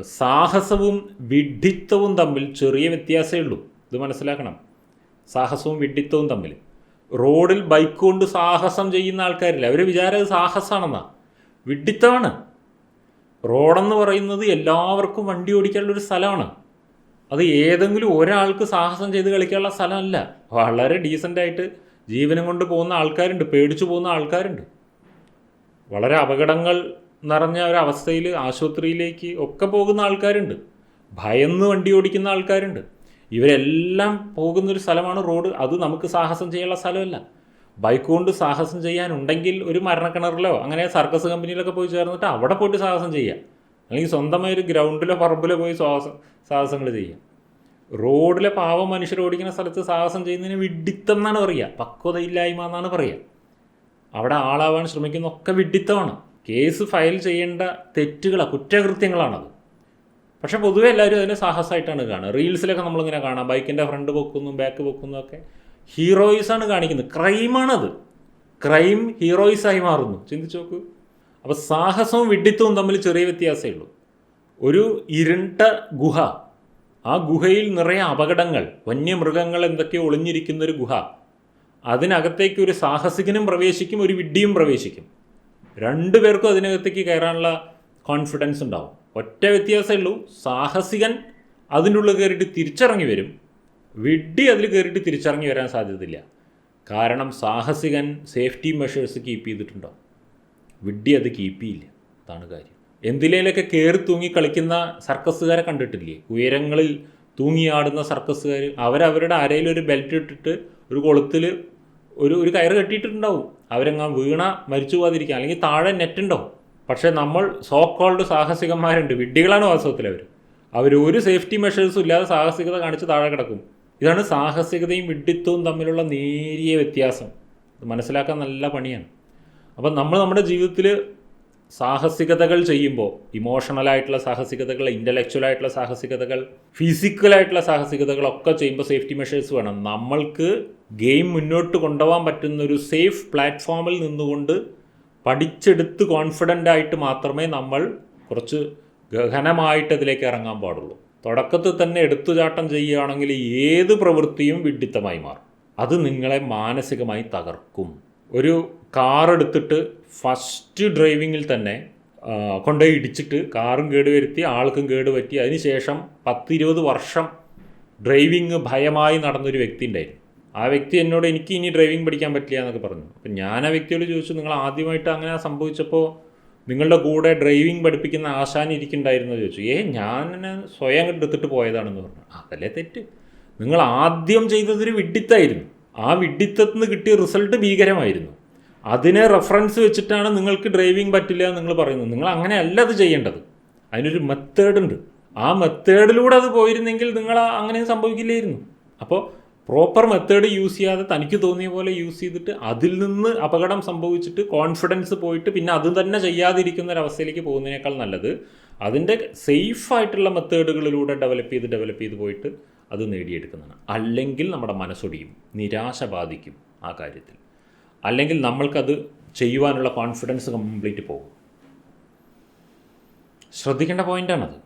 സാഹസവും വിഡ്ഢിത്തവും തമ്മിൽ ചെറിയ വ്യത്യാസമേ ഉള്ളൂ. ഇത് മനസ്സിലാക്കണം. സാഹസവും വിഡ്ഢിത്തവും തമ്മിൽ. റോഡിൽ ബൈക്ക് കൊണ്ട് സാഹസം ചെയ്യുന്ന ആൾക്കാരില്ല. അവർ വിചാരം സാഹസമാണെന്നാ. വിഡ്ഢിത്തമാണ് റോഡെന്ന് പറയുന്നത് എല്ലാവർക്കും വണ്ടി ഓടിക്കാനുള്ള ഒരു സ്ഥലമാണ്. അത് ഏതെങ്കിലും ഒരാൾക്ക് സാഹസം ചെയ്ത് കളിക്കാനുള്ള സ്ഥലമല്ല. വളരെ ഡീസന്റായിട്ട് ജീവനം കൊണ്ട് പോകുന്ന ആൾക്കാരുണ്ട്. പേടിച്ചു പോകുന്ന ആൾക്കാരുണ്ട്. വളരെ അപകടങ്ങൾ നിറഞ്ഞ ഒരവസ്ഥയിൽ ആശുപത്രിയിലേക്ക് ഒക്കെ പോകുന്ന ആൾക്കാരുണ്ട്. ഭയന്ന് വണ്ടി ഓടിക്കുന്ന ആൾക്കാരുണ്ട്. ഇവരെല്ലാം പോകുന്നൊരു സ്ഥലമാണ് റോഡ്. അത് നമുക്ക് സാഹസം ചെയ്യാനുള്ള സ്ഥലമല്ല. ബൈക്ക് കൊണ്ട് സാഹസം ചെയ്യാനുണ്ടെങ്കിൽ ഒരു മരണക്കിണറിലോ അങ്ങനെ സർക്കസ് കമ്പനിയിലൊക്കെ പോയി ചേർന്നിട്ട് അവിടെ പോയിട്ട് സാഹസം ചെയ്യുക. അല്ലെങ്കിൽ സ്വന്തമായി ഒരു ഗ്രൗണ്ടിലോ പറമ്പിലോ പോയി സാഹസം സാഹസങ്ങൾ ചെയ്യുക. റോഡിലെ പാവം മനുഷ്യർ ഓടിക്കുന്ന സ്ഥലത്ത് സാഹസം ചെയ്യുന്നതിന് വിഡിത്തം എന്നാണ് പറയുക. പക്വതയില്ലായ്മ എന്നാണ് പറയുക. അവിടെ ആളാവാൻ ശ്രമിക്കുന്നതൊക്കെ വിഡിത്തമാണ്. കേസ് ഫയൽ ചെയ്യേണ്ട തെറ്റുകളാണ് കുറ്റകൃത്യങ്ങളാണത്. പക്ഷെ പൊതുവെ എല്ലാവരും അതിനെ സാഹസമായിട്ടാണ് കാണുക. റീൽസിലൊക്കെ നമ്മളിങ്ങനെ കാണാം. ബൈക്കിന്റെ ഫ്രണ്ട് പൊക്കുന്നു ബാക്ക് പൊക്കുന്നു ഒക്കെ. ഹീറോയിസാണ് കാണിക്കുന്നത്. ക്രൈമാണത്. ക്രൈം ഹീറോയിസായി മാറുന്നു. ചിന്തിച്ചു നോക്കൂ. അപ്പോൾ സാഹസവും വിഡിത്തവും തമ്മിൽ ചെറിയ വ്യത്യാസമേ ഉള്ളൂ. ഒരു ഇരുണ്ട ഗുഹ. ആ ഗുഹയിൽ നിറയെ അപകടങ്ങൾ വന്യമൃഗങ്ങൾ എന്തൊക്കെയോ ഒളിഞ്ഞിരിക്കുന്നൊരു ഗുഹ. അതിനകത്തേക്ക് ഒരു സാഹസികനും പ്രവേശിക്കും ഒരു വിഡ്ഢിയും പ്രവേശിക്കും. രണ്ടു പേർക്കും അതിനകത്തേക്ക് കയറാനുള്ള കോൺഫിഡൻസ് ഉണ്ടാവും. ഒറ്റ വ്യത്യാസമേ ഉള്ളൂ. സാഹസികൻ അതിന്റെ ഉള്ളിൽ കയറിയിട്ട് തിരിച്ചിറങ്ങി വരും. വിഡ്ഢി അതിൽ കയറിയിട്ട് തിരിച്ചിറങ്ങി വരാൻ സാധ്യതയില്ല. കാരണം സാഹസികൻ സേഫ്റ്റി മെഷേഴ്സ് കീപ്പ് ചെയ്തിട്ടുണ്ടോ? വിഡ്ഢി അത് കീപ്പ് ചെയ്യില്ല. അതാണ് കാര്യം. എന്തിലേലൊക്കെ കയറി തൂങ്ങി കളിക്കുന്ന സർക്കസുകാരെ കണ്ടിട്ടില്ലേ? ഉയരങ്ങളിൽ തൂങ്ങിയാടുന്ന സർക്കസുകാർ അവരവരുടെ അരയിൽ ഒരു ബെൽറ്റ് ഇട്ടിട്ട് ഒരു കൊളുത്തിൽ ഒരു ഒരു കയറ് കെട്ടിയിട്ടുണ്ടാവും. അവരെങ്ങാൻ വീണ മരിച്ചു പോകാതിരിക്കുക അല്ലെങ്കിൽ താഴെ നെറ്റുണ്ടോ പക്ഷേ നമ്മൾ സോ കോൾഡ് സാഹസികന്മാരുണ്ട്. വിഡ്ഢികളാണ് വാസ്തവത്തിൽ അവർ അവർ ഒരു സേഫ്റ്റി മെഷേഴ്സും ഇല്ലാതെ സാഹസികത കാണിച്ച് താഴെ കിടക്കും. ഇതാണ് സാഹസികതയും വിഡ്ഢിത്വവും തമ്മിലുള്ള നേരിയ വ്യത്യാസം. ഇത് മനസ്സിലാക്കാൻ നല്ല പണിയാണ്. അപ്പം നമ്മൾ നമ്മുടെ ജീവിതത്തിൽ സാഹസികതകൾ ചെയ്യുമ്പോൾ ഇമോഷണലായിട്ടുള്ള സാഹസികതകൾ ഇന്റലക്ച്വൽ ആയിട്ടുള്ള സാഹസികതകൾ ഫിസിക്കലായിട്ടുള്ള സാഹസികതകളൊക്കെ ചെയ്യുമ്പോൾ സേഫ്റ്റി മെഷേഴ്സ് വേണം. നമ്മൾക്ക് ഗെയിം മുന്നോട്ട് കൊണ്ടുപോകാൻ പറ്റുന്ന ഒരു സേഫ് പ്ലാറ്റ്ഫോമിൽ നിന്നുകൊണ്ട് പഠിച്ചെടുത്ത് കോൺഫിഡന്റ് ആയിട്ട് മാത്രമേ നമ്മൾ കുറച്ച് ഗഹനമായിട്ട് അതിലേക്ക് ഇറങ്ങാൻ പാടുള്ളൂ. തുടക്കത്തിൽ തന്നെ എടുത്തുചാട്ടം ചെയ്യുകയാണെങ്കിൽ ഏത് പ്രവൃത്തിയും വിഡിത്തമായി മാറും. അത് നിങ്ങളെ മാനസികമായി തകർക്കും. ഒരു കാർ എടുത്തിട്ട് ഫസ്റ്റ് ഡ്രൈവിങ്ങിൽ തന്നെ കൊണ്ടുപോയി ഇടിച്ചിട്ട് കാറും കേടുവരുത്തി ആൾക്കും കേടുപറ്റി. അതിനുശേഷം പത്തിരുപത് വർഷം ഡ്രൈവിങ് ഭയമായി നടന്നൊരു വ്യക്തി ഉണ്ടായിരുന്നു. ആ വ്യക്തി എന്നോട് എനിക്ക് ഇനി ഡ്രൈവിംഗ് പഠിക്കാൻ പറ്റില്ല എന്നൊക്കെ പറഞ്ഞു. അപ്പം ഞാൻ ആ വ്യക്തിയോട് ചോദിച്ചു നിങ്ങൾ ആദ്യമായിട്ട് അങ്ങനെ സംഭവിച്ചപ്പോൾ നിങ്ങളുടെ കൂടെ ഡ്രൈവിംഗ് പഠിപ്പിക്കുന്ന ആശാൻ ഇരിക്കുന്നുണ്ടായിരുന്നു? ചോദിച്ചു. ഏ ഞാൻ സ്വയം എടുത്തിട്ട് പോയതാണെന്ന് പറഞ്ഞു. അതല്ലേ തെറ്റ്? നിങ്ങൾ ആദ്യം ചെയ്തതൊരു വിഡിത്തായിരുന്നു. ആ വിഡിത്തത്തിൽ നിന്ന് കിട്ടിയ റിസൾട്ട് ഭീകരമായിരുന്നു. അതിനെ റെഫറൻസ് വെച്ചിട്ടാണ് നിങ്ങൾക്ക് ഡ്രൈവിംഗ് പറ്റില്ല എന്ന് നിങ്ങൾ പറയുന്നത്. നിങ്ങൾ അങ്ങനെയല്ല അത് ചെയ്യേണ്ടത്. അതിനൊരു മെത്തേഡ് ഉണ്ട്. ആ മെത്തേഡിലൂടെ അത് പോയിരുന്നെങ്കിൽ നിങ്ങൾ അങ്ങനെ സംഭവിക്കില്ലായിരുന്നു. അപ്പോൾ പ്രോപ്പർ മെത്തേഡ് യൂസ് ചെയ്യാതെ തനിക്ക് തോന്നിയ പോലെ യൂസ് ചെയ്തിട്ട് അതിൽ നിന്ന് അപകടം സംഭവിച്ചിട്ട് കോൺഫിഡൻസ് പോയിട്ട് പിന്നെ അത് തന്നെ ചെയ്യാതിരിക്കുന്ന ഒരവസ്ഥയിലേക്ക് പോകുന്നതിനേക്കാൾ നല്ലത് അതിന്റെ സേഫ് ആയിട്ടുള്ള മെത്തേഡുകളിലൂടെ ഡെവലപ്പ് ചെയ്ത് ഡെവലപ്പ് ചെയ്ത് പോയിട്ട് അത് നേടിയെടുക്കുന്നതാണ്. അല്ലെങ്കിൽ നമ്മുടെ മനസ്സൊടിയും നിരാശ ബാധിക്കും ആ കാര്യത്തിൽ. അല്ലെങ്കിൽ നമ്മൾക്കത് ചെയ്യുവാനുള്ള കോൺഫിഡൻസ് കംപ്ലീറ്റ് പോകും. ശ്രദ്ധിക്കേണ്ട പോയിന്റാണത്